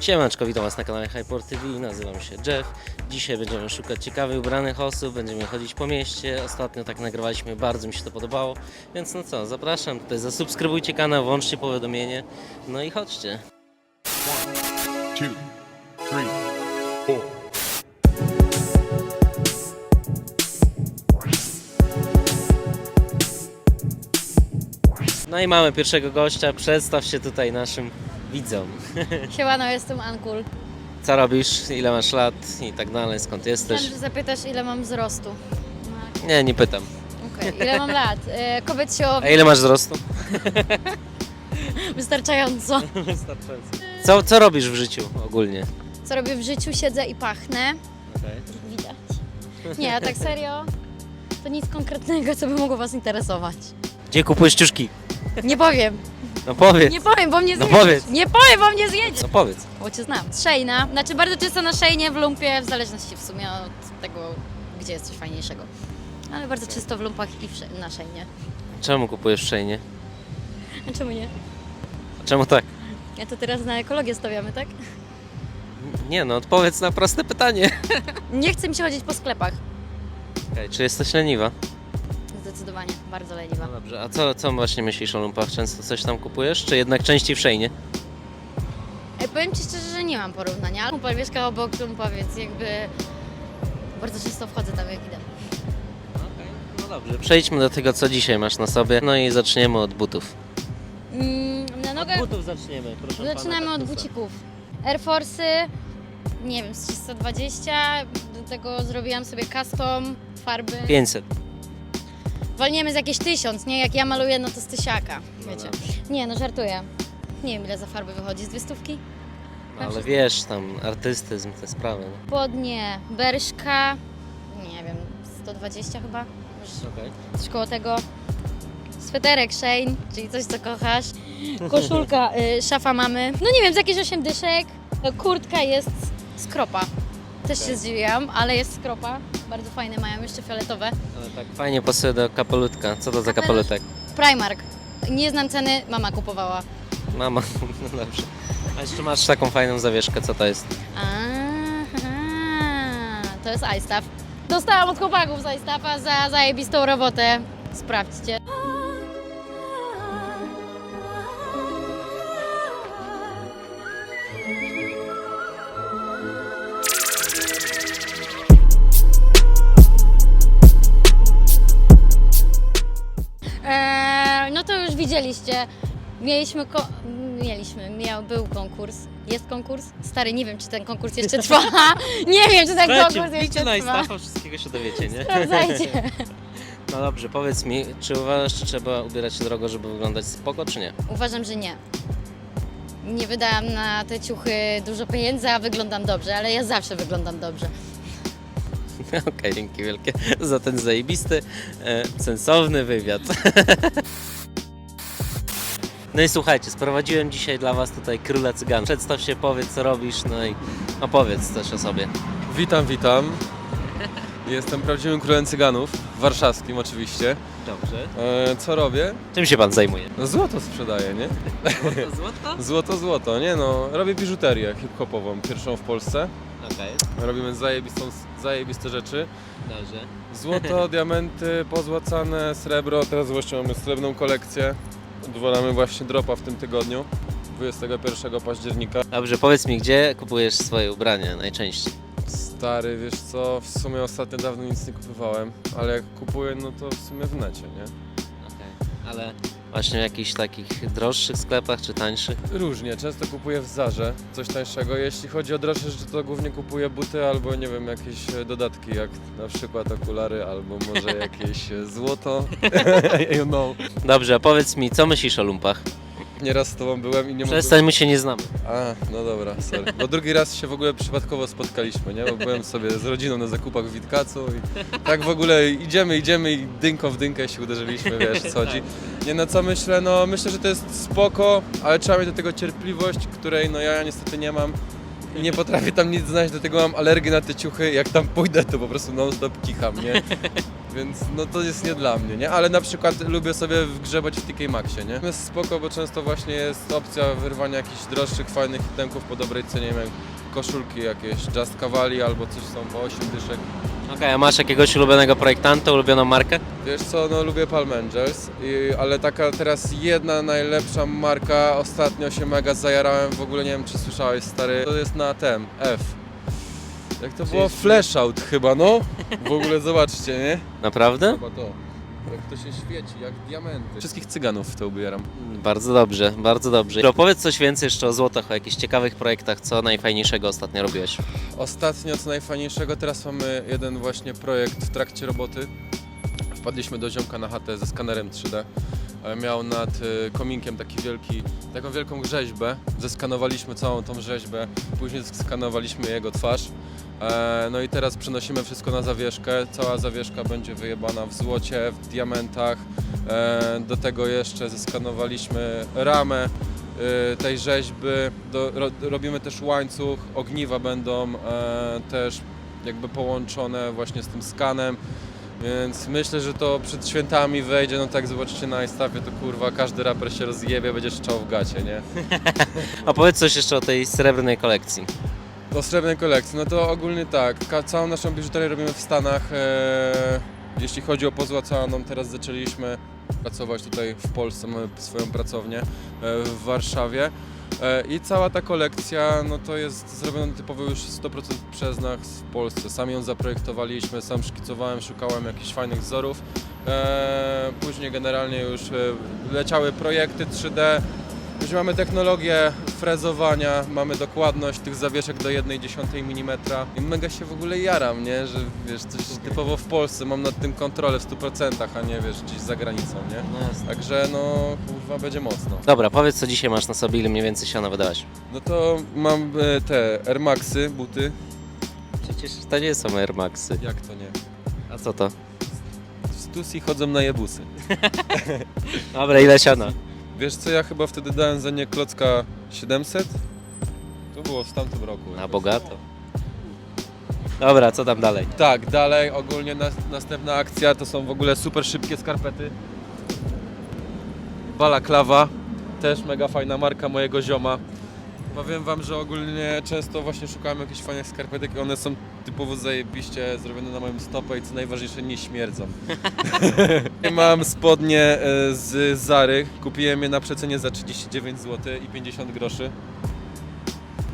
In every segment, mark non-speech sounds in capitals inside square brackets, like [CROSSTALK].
Siemanczko, witam Was na kanale Hyport TV, nazywam się Jeff. Dzisiaj będziemy szukać ciekawych ubranych osób, będziemy chodzić po mieście. Ostatnio tak nagrywaliśmy, bardzo mi się to podobało. Więc no co, zapraszam tutaj, zasubskrybujcie kanał, włączcie powiadomienie, no i chodźcie. two, three. No i mamy pierwszego gościa, przedstaw się tutaj naszym widzom. [LAUGHS] Siemano, jestem Ankul. Co robisz, ile masz lat i tak dalej, skąd jesteś? Chciałam, że zapytasz, ile mam wzrostu. Nie, nie pytam. Okej, ile mam lat? E, kobiet się o... A ile masz wzrostu? [LAUGHS] wystarczająco. Wystarczająco. Co, co robisz w życiu ogólnie? Co robię w życiu? Siedzę i pachnę. Widać. Nie, a tak serio, to nic konkretnego, co by mogło Was interesować. Gdzie kupujesz ciuszki? Nie powiem. No powiedz. Nie powiem, bo mnie No zjedziesz. powiedz. Nie powiem, bo mnie zjedziesz. No powiedz. Bo Cię znam. Szejna. Znaczy bardzo często na szejnie, w lumpie, w zależności w sumie od tego, gdzie jest coś fajniejszego. Ale bardzo często w lumpach i w sze- na szejnie. Czemu kupujesz w Szejnie? A czemu nie? Czemu tak? Ja to teraz na ekologię stawiamy, tak? Nie no, odpowiedz na proste pytanie. [LAUGHS] Nie chce mi się chodzić po sklepach. Okej, czy jesteś leniwa? Zdecydowanie, bardzo leniwa. No dobrze, a co, co właśnie myślisz o lumpach? Często coś tam kupujesz, czy jednak częściej w Szejnie? Ej, powiem Ci szczerze, że nie mam porównania. Kumpel mieszka obok lumpa, więc jakby bardzo często wchodzę tam jak idę. No dobrze. Przejdźmy do tego, co dzisiaj masz na sobie, no i zaczniemy od butów. Mm, na nogach butów zaczniemy, proszę zaczynamy od bucików. Air Force'y, nie wiem, z 320, do tego zrobiłam sobie custom, farby. 500. Walniemy z jakieś tysiąc, nie? Jak ja maluję, no to z tysiaka, wiecie. Nie, no żartuję. Nie wiem, ile za farby wychodzi, z dwie stówki? No, ale wiesz, tam artystyzm, te sprawy. No. Spodnie, berszka, nie wiem, 120 chyba, Okej. coś koło tego. Sweterek Shane, czyli coś co kochasz. Koszulka, y, szafa mamy. No nie wiem, z jakieś 8 dyszek. Kurtka jest z kropa. Też się zdziwiłam, ale jest z kropa. Bardzo fajne mają, jeszcze fioletowe. Ale tak fajnie pasuje do kapelutka. Co to za kapelutek? Primark. Nie znam ceny, mama kupowała. Mama, [LAUGHS] no dobrze. A jeszcze masz taką fajną zawieszkę, co to jest? Aha, to jest iStaff. Dostałam od chłopaków z iStaffa za zajebistą robotę. Sprawdźcie. Mieliśmy, ko- mieliśmy, miał, był konkurs. Jest konkurs? Stary, nie wiem, czy ten konkurs jeszcze trwa. [LAUGHS] [LAUGHS] nie wiem, czy ten konkurs jeszcze na trwa. Instafa, wszystkiego się dowiecie, nie? Sprawdzajcie. [LAUGHS] No dobrze, powiedz mi, czy uważasz, czy trzeba ubierać się drogo, żeby wyglądać spoko, czy nie? Uważam, że nie. Nie wydałam na te ciuchy dużo pieniędzy, a wyglądam dobrze, ale ja zawsze wyglądam dobrze. Okej, dzięki wielkie za ten zajebisty, e, sensowny wywiad. No i słuchajcie, sprowadziłem dzisiaj dla Was tutaj króla cygan. Przedstaw się, powiedz co robisz, no i opowiedz też o sobie. Witam, witam. Jestem prawdziwym królem cyganów, warszawskim oczywiście. Dobrze. E, co robię? Czym się Pan zajmuje? No złoto sprzedaję, nie? Złoto? [LAUGHS] Złoto, złoto, nie no. Robię biżuterię hip-hopową, pierwszą w Polsce. Okej, Robimy zajebistą, zajebiste rzeczy. dobrze. Złoto, [LAUGHS] diamenty, pozłacane, srebro. Teraz właśnie mamy srebrną kolekcję. Odwalamy właśnie dropa w tym tygodniu, 21 października. Dobrze, powiedz mi, gdzie kupujesz swoje ubrania najczęściej? Stary, wiesz co, w sumie ostatnio dawno nic nie kupowałem, ale jak kupuję, no to w sumie w necie, nie? Okej, ale właśnie w jakichś takich droższych sklepach czy tańszych? Różnie, często kupuję w Zarze coś tańszego. Jeśli chodzi o droższe rzeczy, to głównie kupuję buty albo nie wiem, jakieś e, dodatki, jak na przykład okulary, albo może [LAUGHS] jakieś e, złoto. [LAUGHS] you know. Dobrze, a powiedz mi, co myślisz o lumpach? Nieraz z tobą byłem i nie mogłem... Przestań, my się nie znamy. A, no dobra, sorry. Bo drugi raz się w ogóle przypadkowo spotkaliśmy, nie? Bo byłem sobie z rodziną na zakupach w Witkacu i tak w ogóle idziemy, idziemy i dynką w dynkę się uderzyliśmy, wiesz, co chodzi. Nie no, co myślę? No myślę, że to jest spoko, ale trzeba mieć do tego cierpliwość, której no ja niestety nie mam. I nie potrafię tam nic znaleźć, dlatego mam alergię na te ciuchy. Jak tam pójdę, to po prostu non-stop kicham, nie? Więc no to jest nie dla mnie, nie? Ale na przykład lubię sobie wgrzebać w TK Maxie, nie? Jest spoko, bo często właśnie jest opcja wyrwania jakichś droższych, fajnych itemków po dobrej cenie, nie wiem, koszulki jakieś, Just Cavalli albo coś są po 8 dyszek. Okej, a masz jakiegoś ulubionego projektanta, ulubioną markę? Wiesz co, no lubię Palm Angels, i, ale taka teraz jedna najlepsza marka, ostatnio się mega zajarałem, w ogóle nie wiem czy słyszałeś stary, to jest na tem, F. Jak to było? Flash out chyba, no. W ogóle zobaczcie, nie? Naprawdę? Chyba to. Jak to się świeci, jak diamenty. Wszystkich cyganów w to ubieram. Bardzo dobrze, bardzo dobrze. Opowiedz coś więcej jeszcze o złotach, o jakichś ciekawych projektach, co najfajniejszego ostatnio robiłeś. Ostatnio co najfajniejszego, teraz mamy jeden właśnie projekt w trakcie roboty. Wpadliśmy do ziomka na chatę ze skanerem 3D. E, Miał nad e, kominkiem taki wielki, taką wielką rzeźbę. Zeskanowaliśmy całą tą rzeźbę, później zeskanowaliśmy jego twarz. E, No i teraz przenosimy wszystko na zawieszkę. Cała zawieszka będzie wyjebana w złocie, w diamentach. E, Do tego jeszcze zeskanowaliśmy ramę e, tej rzeźby. Do, ro, robimy też łańcuch, ogniwa będą też jakby połączone właśnie z tym skanem. Więc myślę, że to przed świętami wejdzie, no tak zobaczycie na iStafie, to kurwa każdy raper się rozjebie, będzie szczał w gacie, nie? [LAUGHS] Opowiedz coś jeszcze o tej srebrnej kolekcji. O srebrnej kolekcji, no to ogólnie tak, całą naszą biżuterię robimy w Stanach. E, jeśli chodzi o pozłacaną, teraz zaczęliśmy pracować tutaj w Polsce, mamy swoją pracownię e, w Warszawie. E, I cała ta kolekcja, no to jest zrobiona typowo już 100% przez nas w Polsce. Sam ją zaprojektowaliśmy, sam szkicowałem, szukałem jakichś fajnych wzorów. Później generalnie już leciały projekty 3D, już mamy technologię frezowania, mamy dokładność tych zawieszek do 1,1 mm i mega się w ogóle jaram, nie? Że wiesz, coś typowo w Polsce, mam nad tym kontrolę w 100%, a nie wiesz, gdzieś za granicą, nie? No jasne. Także no, kurwa, będzie mocno. Dobra, powiedz co dzisiaj masz na sobie, ile mniej więcej siana wydałeś. No to mam e, te Air Maxy, buty. Przecież to nie są Air Maxy. Jak to nie? A co to? W Stussy chodzą na jebusy. [LAUGHS] Dobra, ile siana? Wiesz co, ja chyba wtedy dałem za nie klocka 700? To było w tamtym roku. Na jakoś. bogato. Dobra, co tam dalej? Tak, dalej ogólnie nas, następna akcja to są w ogóle super szybkie skarpety. Balaklawa, też mega fajna marka mojego zioma. Powiem wam, że ogólnie często właśnie szukałem jakichś fajnych skarpetek i one są typowo zajebiście zrobione na moim stopę i co najważniejsze nie śmierdzą. [LAUGHS] Mam spodnie e, z Zary, kupiłem je na przecenie za 39 zł i 50 groszy.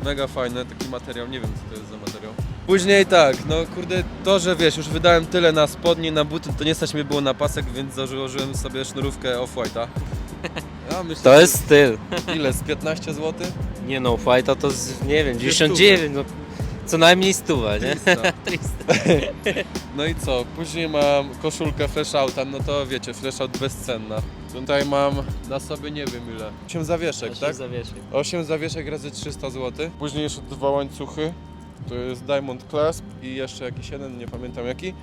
Mega fajne, taki materiał, nie wiem co to jest za materiał. Później tak, no kurde, to, że wiesz, już wydałem tyle na spodnie, na buty, to nie stać mnie było na pasek, więc założyłem sobie sznurówkę Off-White'a. [LAUGHS] Ja myślę, To że- jest styl. Ile, z 15 zł? Nie no, White'a to z, nie wiem, 99, no co najmniej stuwa, nie? [LAUGHS] No i co, później mam koszulkę Fresh Outa, no to wiecie, Fresh Out bezcenna. Tutaj mam na sobie nie wiem ile. 8 zawieszek, tak? Zawieszek. 8 zawieszek razy 300 zł. Później jeszcze dwa łańcuchy. To jest Diamond Clasp i jeszcze jakiś jeden, nie pamiętam jaki.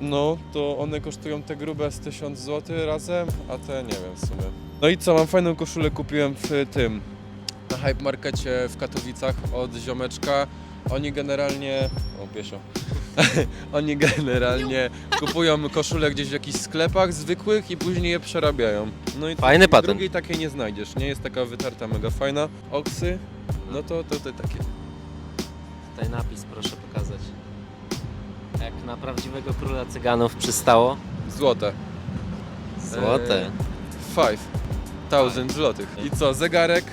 No, to one kosztują te grube z 1000 zł razem, a te nie wiem w sumie. No i co, mam fajną koszulę, kupiłem w tym, na Hype Markecie w Katowicach od ziomeczka. Oni generalnie... O, piesio. [LAUGHS] Oni generalnie kupują koszule gdzieś w jakichś sklepach zwykłych i później je przerabiają. No i Fajny patent. Drugiej takiej nie znajdziesz, nie? Jest taka wytarta, mega fajna. Oksy, no to to, takie. Tutaj napis proszę pokazać. Jak na prawdziwego króla cyganów przystało. Złote. Złote. Eee, Five thousand złotych. I co, zegarek?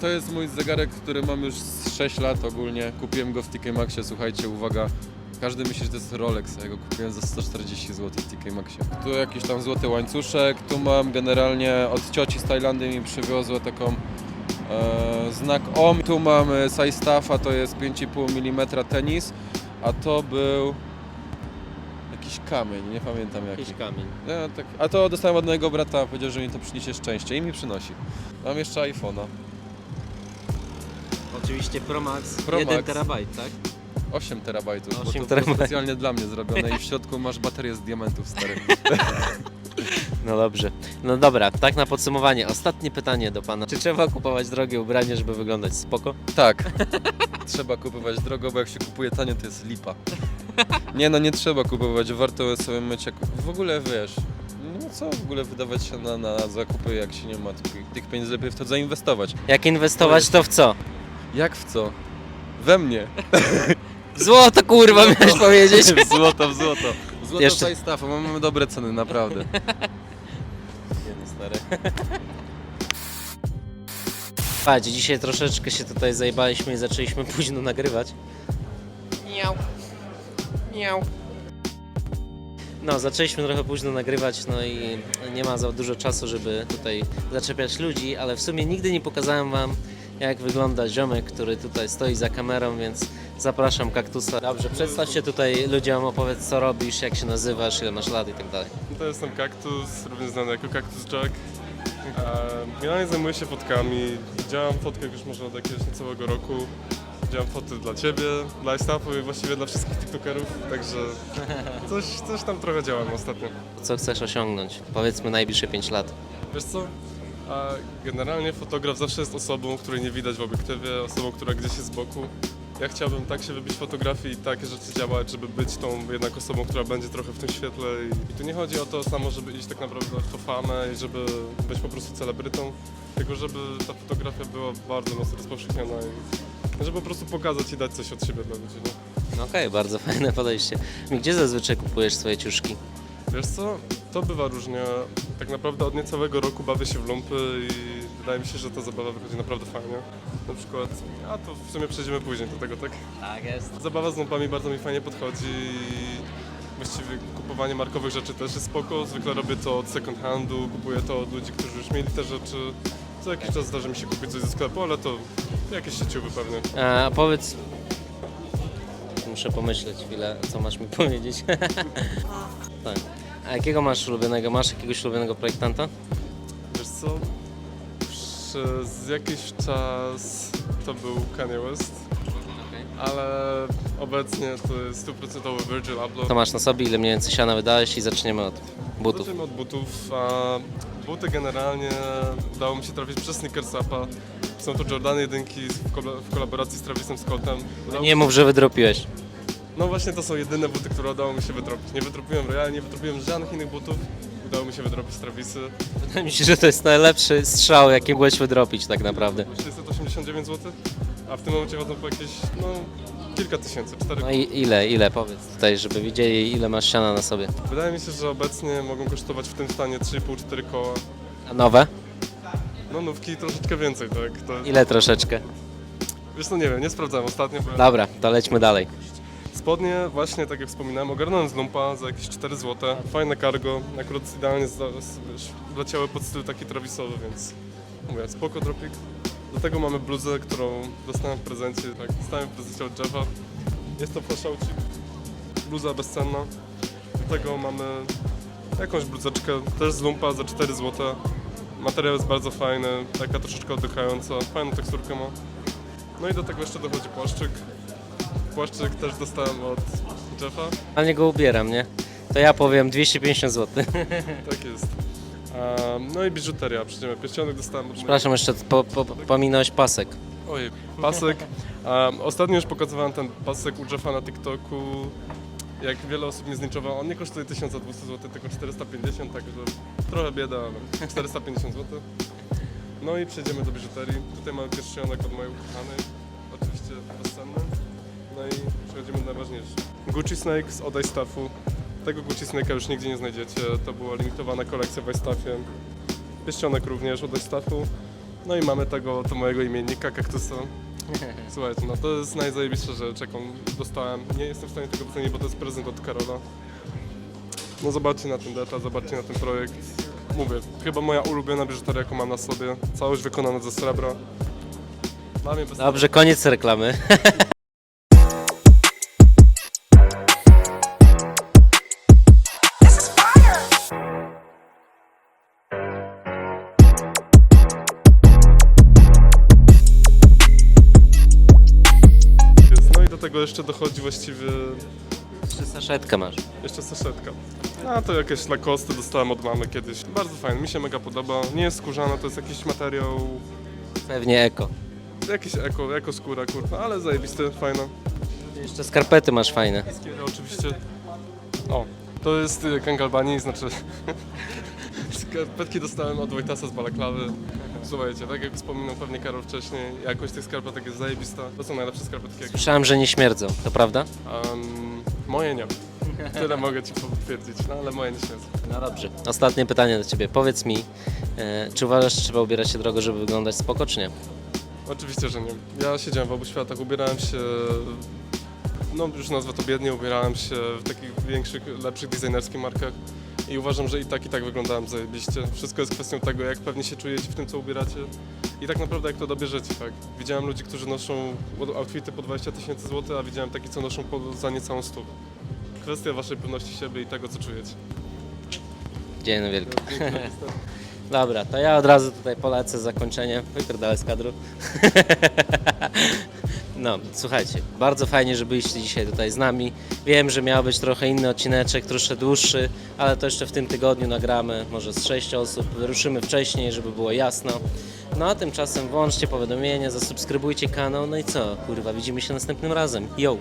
To jest mój zegarek, który mam już z 6 lat ogólnie. Kupiłem go w TK Maxie, słuchajcie, uwaga. Każdy myśli, że to jest Rolex, a ja go kupiłem za 140 zł w TK Maxie. Tu jakiś tam złoty łańcuszek, tu mam generalnie od cioci z Tajlandii mi przywiozła taką e, znak OM. Tu mam size staffa, to jest 5,5 mm tenis, a to był jakiś kamień, nie pamiętam jaki. Jakiś kamień. Ja, tak, a to dostałem od mojego brata, powiedział, że mi to przyniesie szczęście i mi przynosi. Mam jeszcze iPhone'a. Oczywiście Pro Max, Pro 1 Max. terabajt, tak? 8 terabajtów, bo 8 to było terabajtów. specjalnie dla mnie zrobione i w [LAUGHS] środku masz baterię z diamentów starych. [LAUGHS] No dobrze. No dobra, tak na podsumowanie. Ostatnie pytanie do pana. Czy trzeba kupować drogie ubranie, żeby wyglądać spoko? tak, [LAUGHS] trzeba kupować drogo, bo jak się kupuje tanio, to jest lipa. Nie no, nie trzeba kupować, warto sobie myć jak... W ogóle wiesz, no co w ogóle wydawać się na, na zakupy, jak się nie ma tych, tych pieniędzy, lepiej w to zainwestować. Jak inwestować, to w co? Jak w co? We mnie. W [LAUGHS] Złoto, kurwa, miałeś powiedzieć. [LAUGHS] w złoto, w złoto. Złoto Jeszcze- Jeszcze... Staff, mamy dobre ceny, naprawdę. Biedny stary. [LAUGHS] Patrz, dzisiaj troszeczkę się tutaj zajebaliśmy i zaczęliśmy późno nagrywać. Miau. Miau. No, zaczęliśmy trochę późno nagrywać, no i nie ma za dużo czasu, żeby tutaj zaczepiać ludzi, ale w sumie nigdy nie pokazałem wam, jak wygląda ziomek, który tutaj stoi za kamerą, więc zapraszam kaktusa. Dobrze, przedstaw się tutaj ludziom, opowiedz co robisz, jak się nazywasz, ile masz lat i tak dalej. To jestem Kaktus, również znany jako Kaktus Jack. E, Generalnie zajmuję się fotkami. Działam w fotkach już może od jakiegoś niecałego roku. Działam foty dla Ciebie, dla staffu i właściwie dla wszystkich tiktokerów, także [LAUGHS] coś, coś tam trochę działam ostatnio. Co chcesz osiągnąć? Powiedzmy najbliższe 5 lat. Wiesz co? A generalnie fotograf zawsze jest osobą, której nie widać w obiektywie, osobą, która gdzieś jest z boku. Ja chciałbym tak się wybić w fotografii i takie rzeczy działać, żeby być tą jednak osobą, która będzie trochę w tym świetle. I, tu nie chodzi o to samo, żeby iść tak naprawdę w famę i żeby być po prostu celebrytą, tylko żeby ta fotografia była bardzo mocno rozpowszechniona i żeby po prostu pokazać i dać coś od siebie dla ludzi. No. No okej, bardzo [LAUGHS] fajne podejście. Gdzie zazwyczaj kupujesz swoje ciuszki? Wiesz co, to bywa różnie. Tak naprawdę od niecałego roku bawię się w lumpy i wydaje mi się, że ta zabawa wychodzi naprawdę fajnie. Na przykład, a to w sumie przejdziemy później do tego, tak? Tak jest. Zabawa z lumpami bardzo mi fajnie podchodzi i właściwie kupowanie markowych rzeczy też jest spoko. Zwykle robię to od second handu, kupuję to od ludzi, którzy już mieli te rzeczy. Co jakiś czas zdarza mi się kupić coś ze sklepu, ale to jakieś sieciowe pewnie. A powiedz... Muszę pomyśleć chwilę, co masz mi [LAUGHS] powiedzieć. [LAUGHS] tak. A jakiego masz ulubionego? Masz jakiegoś ulubionego projektanta? Wiesz co? Przez jakiś czas to był Kanye West. ale obecnie to jest stuprocentowy Virgil Abloh. To masz na sobie, ile mniej więcej siana wydałeś i zaczniemy od butów. Zaczniemy od butów. A buty generalnie udało mi się trafić przez Sneakers Upa. Są to Jordany jedynki w kole- w kolaboracji z Travisem Scottem. Udało Nie mów, że wydropiłeś. No właśnie to są jedyne buty, które udało mi się wydropić. Nie wydropiłem Royale, nie wydropiłem żadnych innych butów. Udało mi się wydropić Travisy. Wydaje mi się, że to jest najlepszy strzał, jaki mogłeś wydropić tak naprawdę. 689 zł, a w tym momencie chodzą po jakieś, no, kilka tysięcy, cztery. No i ile, ile powiedz tutaj, żeby widzieli ile masz siana na sobie. Wydaje mi się, że obecnie mogą kosztować w tym stanie 3,5-4 koła. A nowe? No nówki troszeczkę więcej, tak? To, Ile troszeczkę? wiesz, no nie wiem, nie sprawdzałem ostatnio. Bo Dobra, to lećmy dalej. Spodnie właśnie, tak jak wspominałem, ogarnąłem z lumpa za jakieś 4 zł. Fajne cargo, akurat idealnie wiesz, wleciały pod styl taki travisowy, więc mówię, spoko dropik. Do tego mamy bluzę, którą dostałem w prezencie, tak, dostałem w prezencie od Jeffa. Jest to flaszaucik, bluza bezcenna. Do tego mamy jakąś bluzeczkę, też z lumpa za 4 zł. Materiał jest bardzo fajny, taka troszeczkę oddychająca, fajną teksturkę ma. No i do tego jeszcze dochodzi płaszczyk. Płaszczyk też dostałem od Jeffa. Ale nie go ubieram, nie? To ja powiem 250 zł. [LAUGHS] Tak jest. No i biżuteria, przecież pierścionek dostałem od Przepraszam, jeszcze po, po, pominąłeś pasek. Ojej, pasek. Um, ostatnio już pokazywałem ten pasek u Jeffa na TikToku. Jak wiele osób mnie zniczowało, on nie kosztuje 1200 zł, tylko 450, także trochę bieda, ale 450 zł. No i przejdziemy do biżuterii. Tutaj mamy pierścionek od mojej ukochanej, oczywiście. No i przechodzimy do najważniejsze. Gucci Snake z Odaj Staffu. Tego Gucci Snake'a już nigdzie nie znajdziecie, to była limitowana kolekcja w Istaffie. Pierścionek również od Staffu. No i mamy tego, to mojego imiennika, kaktusa. [LAUGHS] Słuchajcie, no to jest najzajebistsza rzecz, jaką dostałem. Nie jestem w stanie tego docenić, bo to jest prezent od Karola. No zobaczcie na ten detal, zobaczcie na ten projekt. Mówię, chyba moja ulubiona biżuteria, jaką mam na sobie. Całość wykonana ze srebra. Dla mnie bez Dobrze, koniec reklamy. [LAUGHS] jeszcze dochodzi właściwie Jeszcze saszetkę masz. jeszcze saszetka. A to jakieś Lacoste dostałem od mamy kiedyś. Bardzo fajne, mi się mega podoba. Nie jest skórzana, to jest jakiś materiał Pewnie eko. Jakiś eko, eko skóra, kurwa, ale zajebiste, fajne. Jeszcze skarpety masz fajne. Skiery oczywiście. O, to jest y, Kangalbani, znaczy [LAUGHS] skarpetki dostałem od Wojtasa z Balaklawy. Słuchajcie, tak jak wspominał pewnie Karol wcześniej, jakość tych skarpetek jest zajebista. To są najlepsze skarpetki, jakie Słyszałem, że nie śmierdzą, to prawda? um, Moje nie. Tyle mogę Ci potwierdzić, no ale moje nie śmierdzą. No dobrze. Ostatnie pytanie do Ciebie. Powiedz mi, e, czy uważasz, że trzeba ubierać się drogo, żeby wyglądać spoko, czy nie? Oczywiście, że nie. Ja siedziałem w obu światach, ubierałem się, no już nazwę to biednie, ubierałem się w takich większych, lepszych designerskich markach i uważam, że i tak i tak wyglądałem zajebiście. Wszystko jest kwestią tego, jak pewnie się czujecie w tym, co ubieracie i tak naprawdę jak to dobierzecie, tak. Widziałem ludzi, którzy noszą outfity po 20 tysięcy złotych, a widziałem takich, co noszą po, za niecałą stówę. Kwestia waszej pewności siebie i tego, co czujecie. Dzień wielki. [LAUGHS] Dobra, to ja od razu tutaj polecę zakończenie. Wypierdalę z kadru. [LAUGHS] No, słuchajcie, bardzo fajnie, że byliście dzisiaj tutaj z nami. Wiem, że miał być trochę inny odcineczek, troszkę dłuższy, ale to jeszcze w tym tygodniu nagramy, może z 6 osób. Wyruszymy wcześniej, żeby było jasno. No a tymczasem włączcie powiadomienia, zasubskrybujcie kanał, no i co, kurwa, widzimy się następnym razem. Yo!